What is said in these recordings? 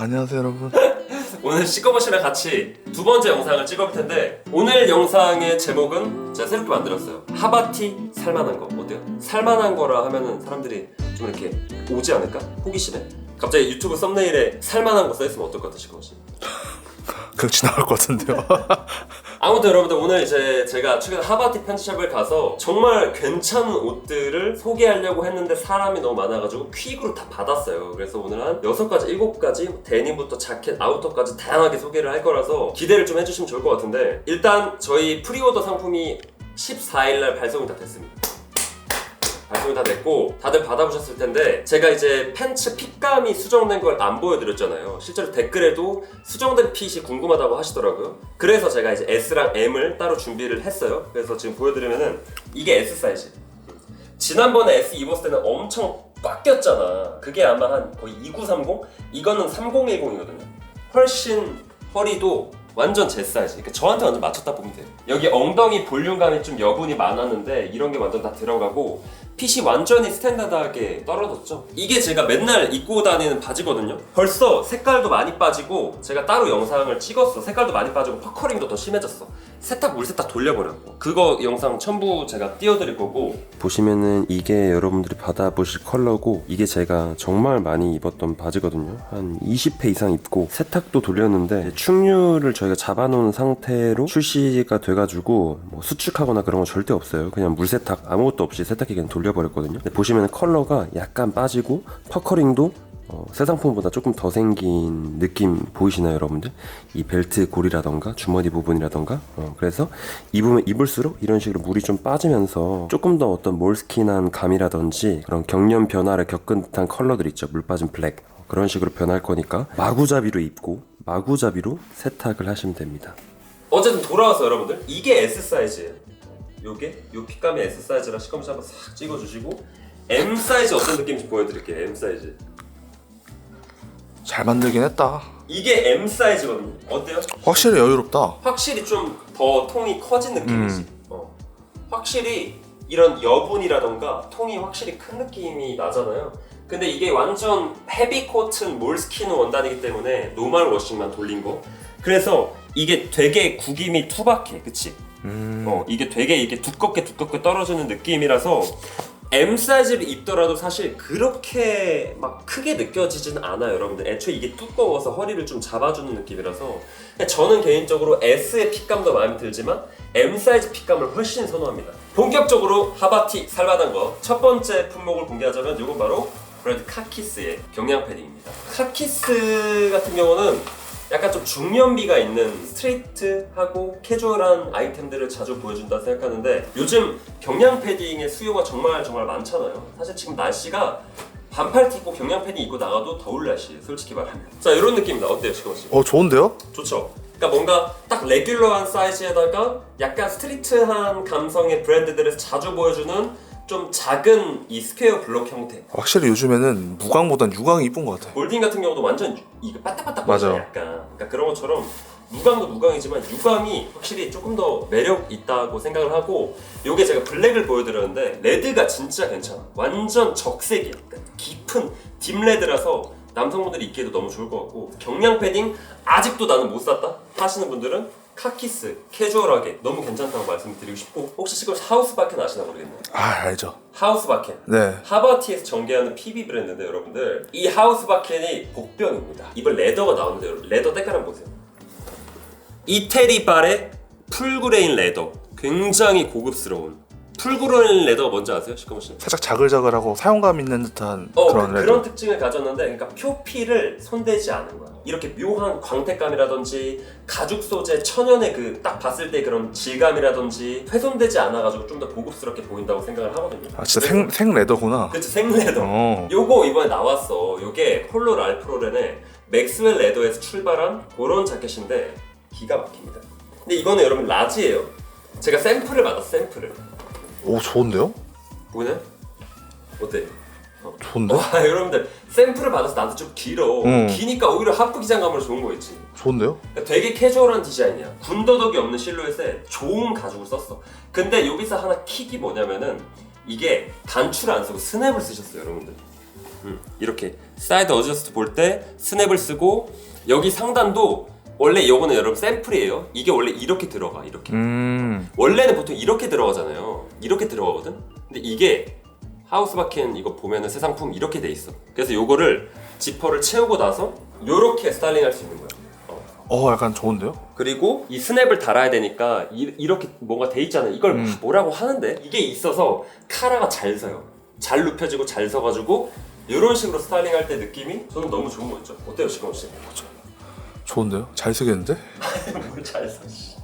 안녕하세요 여러분. 오늘 시꺼먼 씨랑 같이 두 번째 영상을 찍어볼 텐데 오늘 영상의 제목은 제가 새롭게 만들었어요 하바티 살만한 거 어때요? 살만한 거라 하면은 사람들이 좀 이렇게 오지 않을까? 호기심에 갑자기 유튜브 썸네일에 살만한 거 써있으면 어떨 것 같아 시꺼먼 씨? 그냥 지나갈 것 같은데요. 아무튼 여러분들 오늘 이제 제가 최근 하바티 팬츠샵을 가서 정말 괜찮은 옷들을 소개하려고 했는데 사람이 너무 많아가지고 퀵으로 다 받았어요. 그래서 오늘 한 6가지, 7가지 데님부터 자켓, 아우터까지 다양하게 소개를 할 거라서 기대를 좀 해주시면 좋을 것 같은데 일단 저희 프리오더 상품이 14일날 발송이 다 됐습니다. 발송이 다 됐고 다들 받아보셨을 텐데 제가 이제 팬츠 핏감이 수정된 걸 안 보여드렸잖아요. 실제로 댓글에도 수정된 핏이 궁금하다고 하시더라고요. 그래서 제가 이제 S랑 M을 따로 준비를 했어요. 그래서 지금 보여드리면은 이게 S 사이즈. 지난번에 S 입었을 때는 엄청 꽉 꼈잖아. 그게 아마 한 거의 2930? 이거는 3010이거든요. 훨씬 허리도 완전 제 사이즈. 그러니까 저한테 완전 맞췄다 보면 돼요. 여기 엉덩이 볼륨감이 좀 여분이 많았는데 이런 게 완전 다 들어가고 핏이 완전히 스탠다드하게 떨어졌죠. 이게 제가 맨날 입고 다니는 바지거든요. 벌써 색깔도 많이 빠지고 제가 따로 영상을 찍었어. 색깔도 많이 빠지고 퍼커링도 더 심해졌어 세탁 물 세탁 돌려버렸고. 그거 영상 첨부 제가 띄워드릴 거고. 보시면은 이게 여러분들이 받아보실 컬러고 이게 제가 정말 많이 입었던 바지거든요. 한 20회 이상 입고 세탁도 돌렸는데 충류를 저희가 잡아놓은 상태로 출시가 돼가지고 뭐 수축하거나 그런 건 절대 없어요. 그냥 물 세탁 아무것도 없이 세탁기 그냥 돌려버렸거든요. 근데 보시면은 컬러가 약간 빠지고 퍼커링도 어, 새 상품보다 조금 더 생긴 느낌 보이시나요 여러분들? 이 벨트 고리라던가 주머니 부분이라던가 어, 그래서 입으면 입을수록 이런 식으로 물이 좀 빠지면서 조금 더 어떤 몰스킨한 감이라든지 그런 경련 변화를 겪은 듯한 컬러들 있죠 물 빠진 블랙 어, 그런 식으로 변할 거니까 마구잡이로 입고 마구잡이로 세탁을 하시면 됩니다 어쨌든 돌아와서 여러분들 이게 S 사이즈예요. 요게 요 핏감이 S 사이즈라 시커멓게 한번 싹 찍어주시고 M 사이즈 어떤 느낌인지 보여드릴게요. M 사이즈 잘 만들긴 했다. 이게 M 사이즈거든요. 어때요? 확실히 여유롭다. 확실히 좀 더 통이 커진 느낌이지. 어. 확실히 이런 여분이라던가 통이 확실히 큰 느낌이 나잖아요. 근데 이게 완전 헤비 코튼 몰스킨 원단이기 때문에 노멀 워싱만 돌린 거. 그래서 이게 되게 구김이 투박해, 그치? 음. 어, 이게 되게 이게 두껍게 두껍게 떨어지는 느낌이라서 M 사이즈를 입더라도 사실 그렇게 막 크게 느껴지진 않아요, 여러분들. 애초에 이게 두꺼워서 허리를 좀 잡아주는 느낌이라서 저는 개인적으로 S의 핏감도 마음에 들지만 M 사이즈 핏감을 훨씬 선호합니다. 본격적으로 하바티 살만한 거첫 번째 품목을 공개하자면 이건 바로 브랜드 카키스의 경량 패딩입니다. 카키스 같은 경우는 약간 좀 중년비가 있는 스트레이트하고 캐주얼한 아이템들을 자주 보여준다 생각하는데 요즘 경량 패딩의 수요가 정말 정말 많잖아요. 사실 지금 날씨가 반팔 티 입고 경량 패딩 입고 나가도 더울 날씨예요. 솔직히 말하면. 자 이런 느낌입니다. 어때요, 시건 씨? 어 좋은데요? 좋죠. 그러니까 뭔가 딱 레귤러한 사이즈에다가 약간 스트리트한 감성의 브랜드들을 자주 보여주는 좀 작은 이 스퀘어 블록 형태. 확실히 요즘에는 무광보단 유광이 이쁜 것 같아. 골딩 같은 경우도 완전 유- 이거 빠딱빠딱 맞아. 거리잖아, 약간. 그러니까 그런 것처럼 무광도 무광이지만 유광이 확실히 조금 더 매력 있다고 생각을 하고 요게 제가 블랙을 보여드렸는데 레드가 진짜 괜찮아. 완전 적색이야. 그러니까 깊은 딥 레드라서 남성분들이 입기에도 너무 좋을 것 같고 경량 패딩 아직도 나는 못 샀다 하시는 분들은 카키스 캐주얼하게 너무 괜찮다고 말씀드리고 싶고 혹시 지금 하우스 바켓 아시나 모르겠네요. 아 알죠. 하우스 바켓 네. 하바티에서 전개하는 PB 브랜드인데 여러분들 이 하우스 바켄이 복병입니다. 이번 레더가 나오는데 여러분 레더 때깔 한번 보세요. 이태리 발의 풀그레인 레더 굉장히 고급스러운 풀그레인 레더가 뭔지 아세요? 시커먼 씨? 살짝 자글자글하고 사용감 있는 듯한 어, 그런 그, 레더. 그런 특징을 가졌는데 그러니까 표피를 손대지 않은 거야. 이렇게 묘한 광택감이라든지 가죽 소재 천연의 그 딱 봤을 때 그런 질감이라든지 훼손되지 않아가지고 좀더 고급스럽게 보인다고 생각을 하거든요. 아 진짜 생, 생 레더구나. 그치 생레더. 어. 요거 이번에 나왔어. 요게 폴로 랄프로렌의 맥스웰 레더에서 출발한 그런 자켓인데 기가 막힙니다. 근데 이거는 여러분 라지예요. 제가 샘플을 받았어 샘플을. 오 좋은데요? 보이나요? 어때? 좋은데? 와 여러분들 샘플을 받아서 나한테 좀 길어. 응. 기니까 오히려 하프 기장감으로 좋은 거 있지. 좋은데요? 그러니까 되게 캐주얼한 디자인이야. 군더더기 없는 실루엣에 좋은 가죽을 썼어. 근데 여기서 하나 킥이 뭐냐면은 이게 단추를 안 쓰고 스냅을 쓰셨어요, 여러분들. 음, 이렇게 사이드 어저스트 볼 때 스냅을 쓰고 여기 상단도 원래 이거는 여러분 샘플이에요. 이게 원래 이렇게 들어가 이렇게. 음. 원래는 보통 이렇게 들어가잖아요. 이렇게 들어가거든. 근데 이게 하우스바켄 이거 보면은 새 상품 이렇게 돼 있어. 그래서 요거를 지퍼를 채우고 나서 요렇게 스타일링할 수 있는 거야. 어. 어 약간 좋은데요? 그리고 이 스냅을 달아야 되니까 이, 렇게 뭔가 돼 있잖아요. 이걸 음. 뭐라고 하는데 이게 있어서 카라가 잘 서요. 잘 눕혀지고 잘 서가지고 이런 식으로 스타일링할 때 느낌이 저는 너무 좋은 거 있죠. 어때요, 시검 씨? 좋은데요? 잘 쓰겠는데? 뭘잘 서.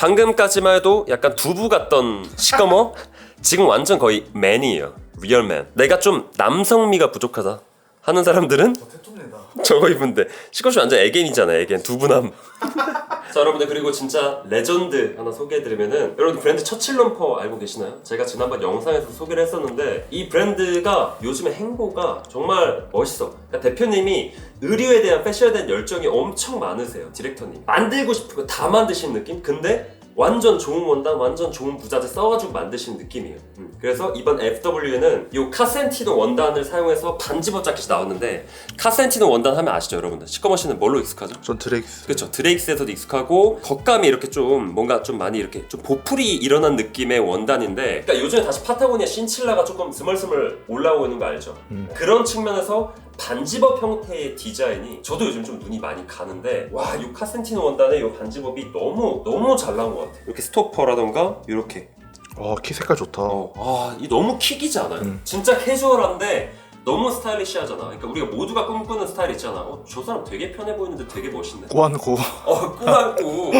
방금까지만 해도 약간 두부 같던 시꺼머 지금 완전 거의 맨이에요. 리얼맨. 내가 좀 남성미가 부족하다 하는 사람들은 대통령이다. 저거 입은 데 시커시 완전 애견이잖아 애견 두부남 자 여러분들 그리고 진짜 레전드 하나 소개해드리면은 여러분 브랜드 처칠 럼퍼 알고 계시나요? 제가 지난번 영상에서 소개를 했었는데 이 브랜드가 요즘에 행보가 정말 멋있어 그러니까 대표님이 의류에 대한 패션에 대한 열정이 엄청 많으세요 디렉터님 만들고 싶은 거 다 만드시는 느낌? 근데 완전 좋은 원단, 완전 좋은 부자재 써가지고 만드신 느낌이에요. 음, 그래서 이번 FW에는 이 카센티노 원단을 사용해서 반지버 자켓이 나왔는데 카센티노 원단 하면 아시죠, 여러분들? 시커머신은 뭘로 익숙하죠? 전 드레이스. 그렇죠. 드레이크스에서도 익숙하고 겉감이 이렇게 좀 뭔가 좀 많이 이렇게 좀 보풀이 일어난 느낌의 원단인데 그러니까 요즘에 다시 파타고니아 신칠라가 조금 스멀스멀 올라오고 있는 거 알죠? 그런 측면에서 반지법 형태의 디자인이 저도 요즘 좀 눈이 많이 가는데 와 이 카센티노 원단의 이 반지법이 너무 너무 잘 나온 것 같아요. 이렇게 스토퍼라던가 이렇게 와, 키 색깔 좋다. 어, 아, 이 너무 킥이지 않아요? 음. 진짜 캐주얼한데 너무 스타일리시하잖아. 그러니까 우리가 모두가 꿈꾸는 스타일 있잖아. 어, 저 사람 되게 편해 보이는데 되게 멋있네. 꾸안꾸. 어, 꾸안꾸.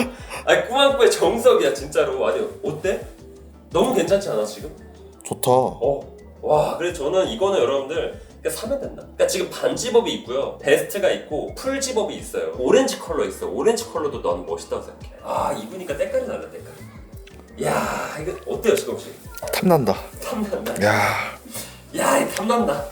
아니, 꾸안꾸의 정석이야, 진짜로. 아니, 어때? 너무 괜찮지 않아, 지금? 좋다. 어. 와, 그래 저는 이거는 여러분들 그냥 사면 된다. 그러니까 지금 반지법이 있고요. 베스트가 있고 풀지법이 있어요. 오렌지 컬러 있어. 오렌지 컬러도 난 멋있다고 생각해. 아, 입으니까 때깔이 날라, 때깔. 야, 이거 어때요, 지금 씨? 탐난다. 탐난다. 야, 야, 이 탐난다.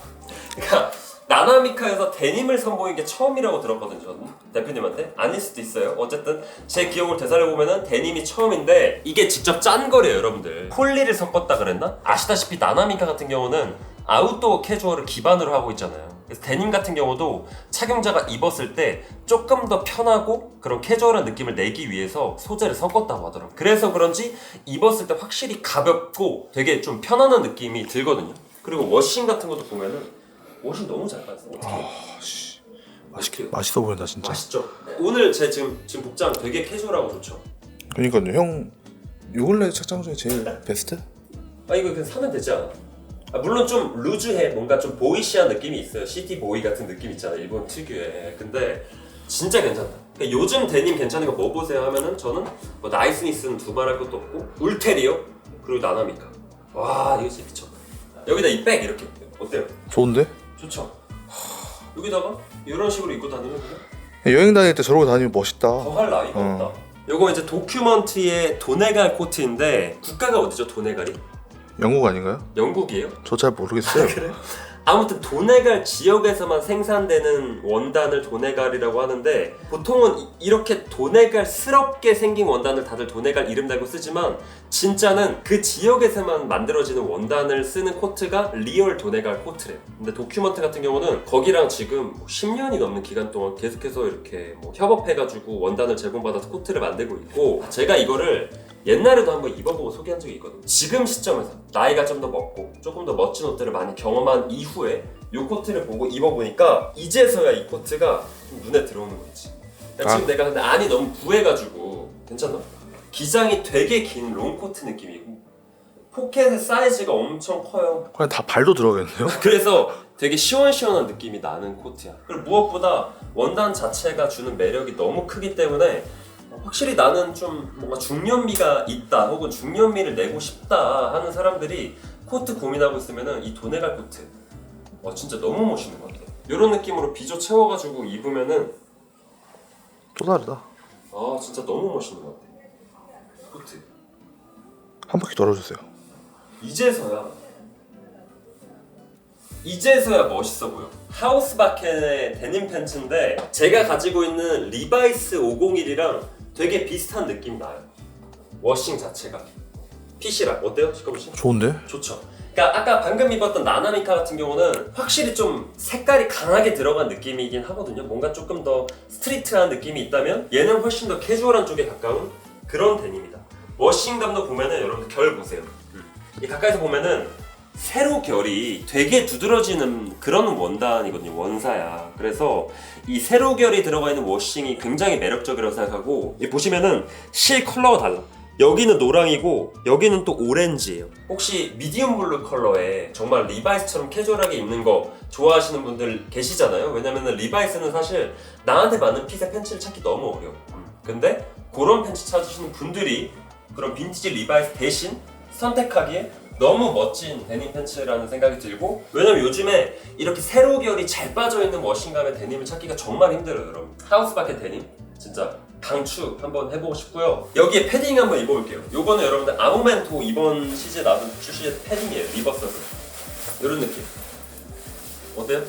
그러니까 나나미카에서 데님을 선보인 게 처음이라고 들었거든요, 저는 대표님한테 아닐 수도 있어요. 어쨌든 제 기억을 되살려 보면은 데님이 처음인데 이게 직접 짠 거래요, 여러분들. 폴리를 섞었다 그랬나? 아시다시피 나나미카 같은 경우는 아웃도어 캐주얼을 기반으로 하고 있잖아요. 그래서 데님 같은 경우도 착용자가 입었을 때 조금 더 편하고 그런 캐주얼한 느낌을 내기 위해서 소재를 섞었다고 하더라고요. 그래서 그런지 입었을 때 확실히 가볍고 되게 좀 편안한 느낌이 들거든요. 그리고 워싱 같은 것도 보면은 워싱 너무 잘 빠졌어. 어떻게? 맛있게 어떡해요? 맛있어 보인다 진짜. 맛있죠. 오늘 제 지금 지금 복장 되게 캐주얼하고 좋죠. 그러니까요, 형. 요 근래 책장 중에 제일 베스트? 아 이거 그냥 사면 되지 않아? 아, 물론 좀 루즈해 뭔가 좀 보이시한 느낌이 있어요 시티 보이 같은 느낌 있잖아 일본 특유의 근데 진짜 괜찮다 그러니까 요즘 데님 괜찮은 거 뭐 보세요 하면은 저는 뭐 나이스니스는 두말할 것도 없고 울테리어 그리고 나나미카 와 이거 진짜 미쳤다 여기다 이 백 이렇게 어때요? 좋은데? 좋죠? 여기다가 이런 식으로 입고 다니면 그냥 여행 다닐 때 저러고 다니면 멋있다. 더할 나위가 어. 없다 요거 이제 도큐먼트의 도네갈 코트인데 국가가 어디죠 도네갈이? 영국 아닌가요? 영국이에요? 저 잘 모르겠어요. 아무튼 도네갈 지역에서만 생산되는 원단을 도네갈이라고 하는데 보통은 이- 이렇게 도네갈스럽게 생긴 원단을 다들 도네갈 이름 달고 쓰지만 진짜는 그 지역에서만 만들어지는 원단을 쓰는 코트가 리얼 도네갈 코트래요. 근데 도큐먼트 같은 경우는 거기랑 지금 10년이 넘는 기간 동안 계속해서 이렇게 뭐 협업해가지고 원단을 제공받아서 코트를 만들고 있고 제가 이거를 옛날에도 한번 입어보고 소개한 적이 있거든요. 지금 시점에서 나이가 좀 더 먹고 조금 더 멋진 옷들을 많이 경험한 이후에 이 코트를 보고 입어보니까 이제서야 이 코트가 좀 눈에 들어오는 거지. 그러니까 지금 내가 근데 안이 너무 부해가지고 괜찮나? 기장이 되게 긴 롱코트 느낌이고 포켓의 사이즈가 엄청 커요. 그냥 다 발도 들어가겠네요. 그래서 되게 시원시원한 느낌이 나는 코트야. 그리고 무엇보다 원단 자체가 주는 매력이 너무 크기 때문에 확실히 나는 좀 뭔가 중년미가 있다 혹은 중년미를 내고 싶다 하는 사람들이 코트 고민하고 있으면은 이 도네갈 코트 와 진짜 너무 멋있는 것 같아. 이런 느낌으로 비조 채워가지고 입으면은 또 다르다. 아 진짜 너무 멋있는 것 같아. 코트. 한 바퀴 돌아주세요. 이제서야 이제서야 멋있어 보여. 하우스바켄의 데님 팬츠인데 제가 가지고 있는 리바이스 501이랑 되게 비슷한 느낌 나요. 워싱 자체가 핏이랑 어때요, 시커먼 씨? 좋은데? 좋죠. 그러니까 아까 방금 입었던 나나미카 같은 경우는 확실히 좀 색깔이 강하게 들어간 느낌이긴 하거든요. 뭔가 조금 더 스트리트한 느낌이 있다면 얘는 훨씬 더 캐주얼한 쪽에 가까운 그런 데님이다. 워싱감도 보면은 여러분 결 보세요. 이 가까이서 보면은 세로 결이 되게 두드러지는 그런 원단이거든요. 원사야. 그래서 이 세로 결이 들어가 있는 워싱이 굉장히 매력적이라고 생각하고 이 보시면은 실 컬러가 달라. 여기는 노랑이고 여기는 또 오렌지예요. 혹시 미디움 블루 컬러에 정말 리바이스처럼 캐주얼하게 입는 거 좋아하시는 분들 계시잖아요. 왜냐면은 리바이스는 사실 나한테 맞는 핏의 팬츠를 찾기 너무 어려워. 근데 그런 팬츠 찾으시는 분들이 그런 빈티지 리바이스 대신 선택하기에 너무 멋진 데님 팬츠라는 생각이 들고 왜냐면 요즘에 이렇게 세로 결이 잘 빠져있는 워싱감의 데님을 찾기가 정말 힘들어요 여러분. 하우스바켓 데님. 진짜 강추 한번 해보고 싶고요. 여기에 패딩 한번 입어볼게요. 요거는 여러분들 아모멘토 이번 시즌 나온 출시의 패딩이에요. 리버서스 이런 느낌. 어때요?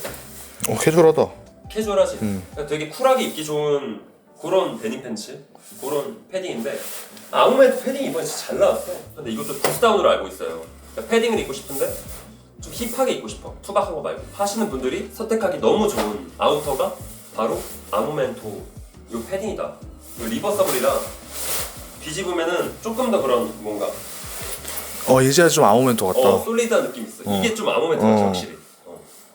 어 캐주얼하다. 캐주얼하지? 음. 그러니까 되게 쿨하게 입기 좋은 그런 데님 팬츠. 그런 패딩인데 아무래도 패딩 이번에 진짜 잘 나왔어. 근데 이것도 부스다운으로 알고 있어요 그러니까 패딩을 입고 싶은데 좀 힙하게 입고 싶어 투박한 거 말고 하시는 분들이 선택하기 너무 좋은 아우터가 바로 아모멘토 이 패딩이다 이 리버서블이라 뒤집으면은 조금 더 그런 뭔가 어 이제 좀 아모멘토 같다. 어, 솔리드한 느낌 있어. 어. 이게 좀 아모멘트 같아 어. 확실히.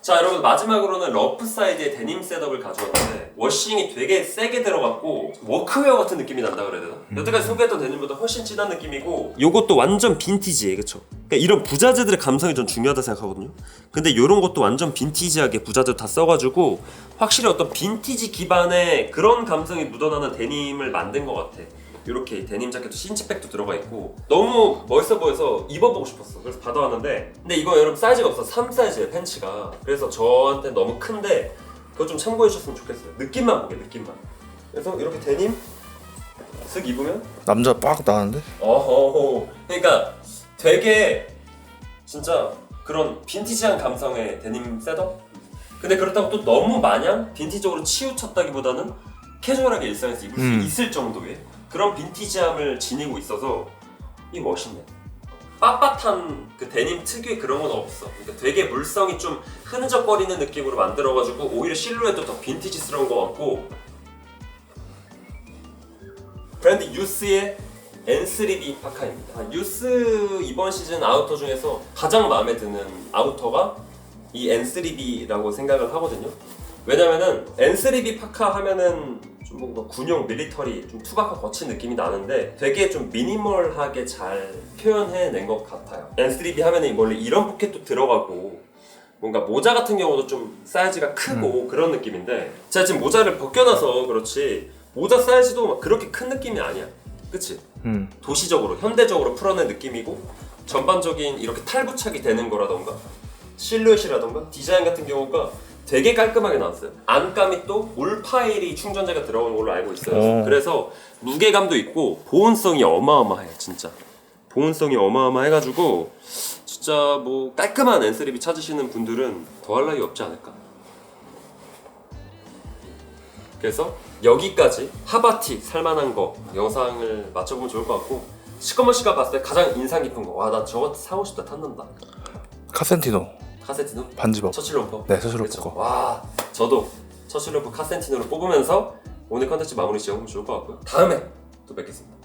어. 자 여러분 마지막으로는 러프 사이드의 데님 셋업을 가져왔는데 워싱이 되게 세게 들어갔고 워크웨어 같은 느낌이 난다 그래야 되나? 여태까지 소개했던 데님보다 훨씬 진한 느낌이고 요것도 완전 빈티지해 그쵸? 그러니까 이런 부자재들의 감성이 전 중요하다 생각하거든요 근데 요런 것도 완전 빈티지하게 부자재 다 써가지고 확실히 어떤 빈티지 기반의 그런 감성이 묻어나는 데님을 만든 것 같아 이렇게 데님 자켓도 신치백도 들어가 있고 너무 멋있어 보여서 입어보고 싶었어. 그래서 받아왔는데 근데 이거 여러분 사이즈가 없어. 3 사이즈예요 팬츠가. 그래서 저한테 너무 큰데 그거 좀 참고해 주셨으면 좋겠어요. 느낌만 보게 느낌만. 그래서 이렇게 데님 쓱 입으면 남자 빡 나는데? 어허. 그러니까 되게 진짜 그런 빈티지한 감성의 데님 셋업? 근데 그렇다고 또 너무 마냥 빈티지적으로 치우쳤다기보다는 캐주얼하게 일상에서 입을 음. 수 있을 정도의 그런 빈티지함을 지니고 있어서 이 멋있네 빳빳한 그 데님 특유의 그런 건 없어 그러니까 되게 물성이 좀 흐느적거리는 느낌으로 만들어가지고 오히려 실루엣도 더 빈티지스러운 것 같고 브랜드 유스의 N3B 파카입니다. 아, 유스 이번 시즌 아우터 중에서 가장 마음에 드는 아우터가 이 N3B라고 생각을 하거든요. 왜냐면은 N3B 파카 하면은 좀 뭔가 군용 밀리터리 좀 투박하고 거친 느낌이 나는데 되게 좀 미니멀하게 잘 표현해낸 것 같아요. N3B 하면은 원래 이런 포켓도 들어가고 뭔가 모자 같은 경우도 좀 사이즈가 크고 그런 느낌인데 제가 지금 모자를 벗겨놔서 그렇지 모자 사이즈도 막 그렇게 큰 느낌이 아니야. 그치? 음. 도시적으로 현대적으로 풀어낸 느낌이고 전반적인 이렇게 탈부착이 되는 거라던가 실루엣이라던가 디자인 같은 경우가 되게 깔끔하게 나왔어요. 안감이 또 올파일이 충전재가 들어오는 걸로 알고 있어요. 어. 그래서 무게감도 있고 보온성이 어마어마해 진짜. 보온성이 어마어마해가지고 진짜 뭐 깔끔한 N3B 찾으시는 분들은 더할 나위 없지 않을까. 그래서 여기까지 하바티 살만한 거 영상을 맞춰보면 좋을 것 같고 시커먼 씨가 봤을 때 가장 인상 깊은 거 와 나 저거 사고 싶다 탔는다 카센티노 카세티노 반지법. 처칠롬퍼 네, 처칠롬퍼 그쵸? 거. 와 저도 처칠롬퍼 카센티노를 뽑으면서 오늘 컨텐츠 마무리 지어보면 좋을 것 같고요 다음에 또 뵙겠습니다